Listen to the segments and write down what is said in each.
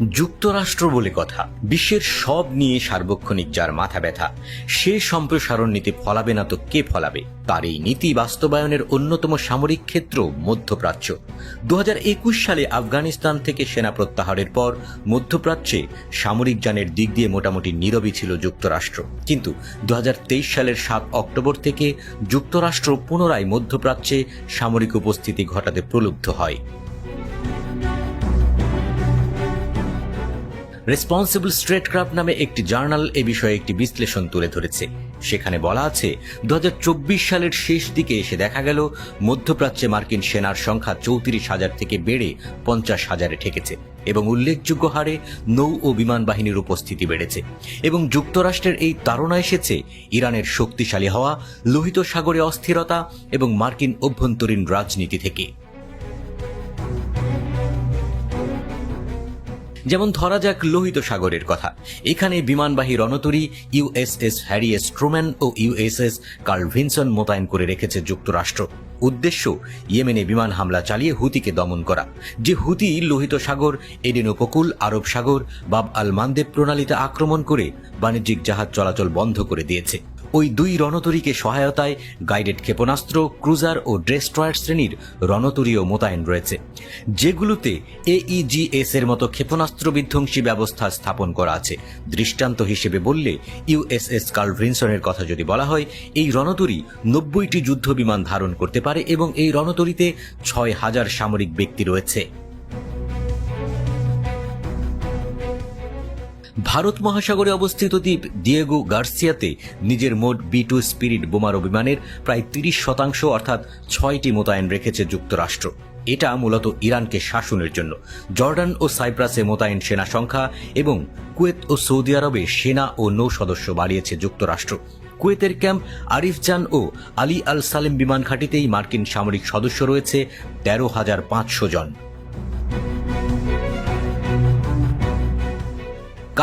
যুক্তরাষ্ট্র বলে কথা। বিশ্বের সব নিয়ে সার্বক্ষণিক যার মাথা ব্যথা, সে সম্প্রসারণ নীতি ফলাবে না তো কে ফলাবে? তার এই নীতি বাস্তবায়নের অন্যতম সামরিক ক্ষেত্র মধ্যপ্রাচ্য। দু হাজার একুশ সালে আফগানিস্তান থেকে সেনা প্রত্যাহারের পর মধ্যপ্রাচ্যে সামরিক যানের দিক দিয়ে মোটামুটি নীরবই ছিল যুক্তরাষ্ট্র। কিন্তু দু হাজার তেইশ সালের সাত অক্টোবর থেকে যুক্তরাষ্ট্র পুনরায় মধ্যপ্রাচ্যে সামরিক উপস্থিতি ঘটাতে প্রলুব্ধ হয়। রেসপন্সিবল স্ট্রেটক্রাফট নামে একটি জার্নাল এ বিষয়ে একটি বিশ্লেষণ তুলে ধরেছে। সেখানে বলা আছে দু হাজার চব্বিশ সালের শেষ দিকে এসে দেখা গেল, মধ্যপ্রাচ্যে মার্কিন সেনার সংখ্যা চৌত্রিশ হাজার থেকে বেড়ে পঞ্চাশ হাজারে ঠেকেছে এবং উল্লেখযোগ্য হারে নৌ ও বিমান বাহিনীর উপস্থিতি বেড়েছে এবং যুক্তরাষ্ট্রের এই তাড়না এসেছে ইরানের শক্তিশালী হওয়া, লোহিত সাগরে অস্থিরতা এবং মার্কিন অভ্যন্তরীণ রাজনীতি থেকে। যেমন ধরা যাক লোহিত সাগরের কথা। এখানে বিমানবাহী রণতরী ইউএসএস হ্যারি এস ট্রুম্যান ও ইউএসএস কার্ল ভিনসন মোতায়েন করে রেখেছে যুক্তরাষ্ট্র। উদ্দেশ্য, ইয়েমেনে বিমান হামলা চালিয়ে হুতিকে দমন করা। যে হুতি লোহিত সাগর, এডেন উপকূল আরব সাগর, বাব আল মানদেব প্রণালীতে আক্রমণ করে বাণিজ্যিক জাহাজ চলাচল বন্ধ করে দিয়েছে। ওই দুই রণতরীকে সহায়তায় গাইডেড ক্ষেপণাস্ত্র, ক্রুজার ও ডেস্ট্রয়ার শ্রেণির রণতরীও মোতায়েন রয়েছে। যেগুলোতে এইজিএস এর মতো ক্ষেপণাস্ত্র বিধ্বংসী ব্যবস্থা স্থাপন করা আছে। দৃষ্টান্ত হিসেবে বললে ইউএসএস কার্ল ভিনসনের কথা যদি বলা হয়, এই রণতরী নব্বইটি যুদ্ধ বিমান ধারণ করতে পারে এবং এই রণতরীতে ছয় হাজার সামরিক ব্যক্তি রয়েছে। ভারত মহাসাগরে অবস্থিত দ্বীপ দিয়েগো গার্সিয়াতে নিজের মোট বি টু স্পিরিট বোমারু বিমানের প্রায় তিরিশ শতাংশ, অর্থাৎ ছয়টি মোতায়েন রেখেছে যুক্তরাষ্ট্র। এটা মূলত ইরানকে শাসনের জন্য। জর্ডান ও সাইপ্রাসে মোতায়েন সেনা সংখ্যা এবং কুয়েত ও সৌদি আরবে সেনা ও নৌ সদস্য বাড়িয়েছে যুক্তরাষ্ট্র। কুয়েতের ক্যাম্প আরিফজান ও আলী আল সালেম বিমান ঘাঁটিতেই মার্কিন সামরিক সদস্য রয়েছে তেরো হাজার পাঁচশো জন।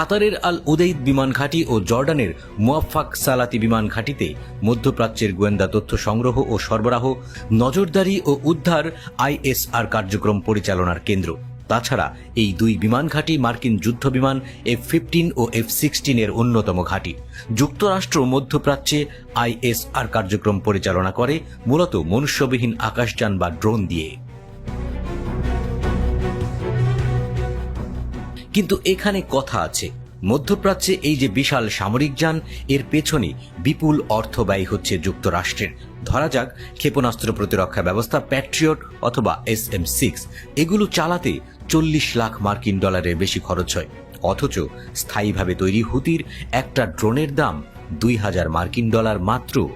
কাতারের আল উদেইদ বিমান ঘাঁটি ও জর্ডানের মুয়াফাক সালাতি বিমান ঘাঁটিতে মধ্যপ্রাচ্যের গোয়েন্দা তথ্য সংগ্রহ ও সরবরাহ, নজরদারি ও উদ্ধার আইএসআর কার্যক্রম পরিচালনার কেন্দ্র। তাছাড়া এই দুই বিমান ঘাঁটি মার্কিন যুদ্ধ বিমান এফ ফিফটিন ও এফ সিক্সটিন এর অন্যতম ঘাঁটি। যুক্তরাষ্ট্র মধ্যপ্রাচ্যে আইএসআর কার্যক্রম পরিচালনা করে, মূলত মনুষ্যবিহীন আকাশযান বা ড্রোন দিয়ে। কিন্তু এখানে কথা আছে। মধ্যপ্রাচ্যে এই যে বিশাল সামরিক যান, এর পেছনে বিপুল অর্থ ব্যয় হচ্ছে যুক্তরাষ্ট্রের। ধরা যাক, ক্ষেপণাস্ত্র প্রতিরক্ষা ব্যবস্থা প্যাট্রিয়ট অথবা এস এম সিক্স, এগুলো চালাতে চল্লিশ লাখ মার্কিন ডলারের বেশি খরচ হয়। অথচ স্থায়ীভাবে তৈরি হুতির একটা ড্রোনের দাম দুই হাজার মার্কিন ডলার মাত্র।